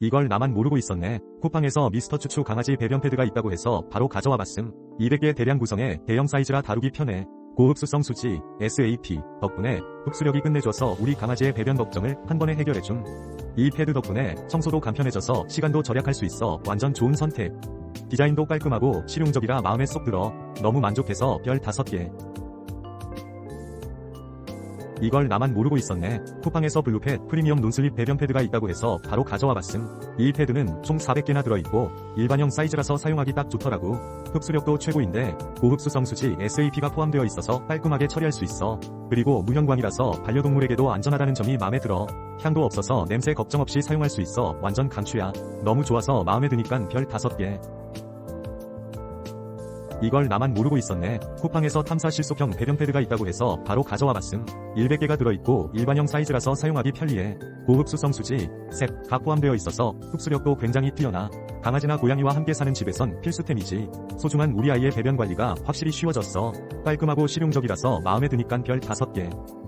이걸 나만 모르고 있었네. 쿠팡에서 미스터 추추 강아지 배변 패드가 있다고 해서 바로 가져와 봤음. 200개 대량 구성에 대형 사이즈라 다루기 편해. 고흡수성 수지, SAP 덕분에 흡수력이 끝내줘서 우리 강아지의 배변 걱정을 한 번에 해결해줌. 이 패드 덕분에 청소도 간편해져서 시간도 절약할 수 있어 완전 좋은 선택. 디자인도 깔끔하고 실용적이라 마음에 쏙 들어. 너무 만족해서 별 5개. 이걸 나만 모르고 있었네. 쿠팡에서 블루펫 프리미엄 논슬립 배변 패드가 있다고 해서 바로 가져와 봤음. 이 패드는 총 400개나 들어있고 일반형 사이즈라서 사용하기 딱 좋더라고. 흡수력도 최고인데 고흡수성 수지 SAP가 포함되어 있어서 깔끔하게 처리할 수 있어. 그리고 무형광이라서 반려동물에게도 안전하다는 점이 마음에 들어. 향도 없어서 냄새 걱정 없이 사용할 수 있어 완전 강추야. 너무 좋아서 마음에 드니깐 별 5개. 이걸 나만 모르고 있었네. 쿠팡에서 탐사 실속형 배변 패드가 있다고 해서 바로 가져와 봤음. 100개가 들어있고 일반형 사이즈라서 사용하기 편리해. 고흡수성 수지, 색, 각 포함되어 있어서 흡수력도 굉장히 뛰어나. 강아지나 고양이와 함께 사는 집에선 필수템이지. 소중한 우리 아이의 배변 관리가 확실히 쉬워졌어. 깔끔하고 실용적이라서 마음에 드니깐 별 5개.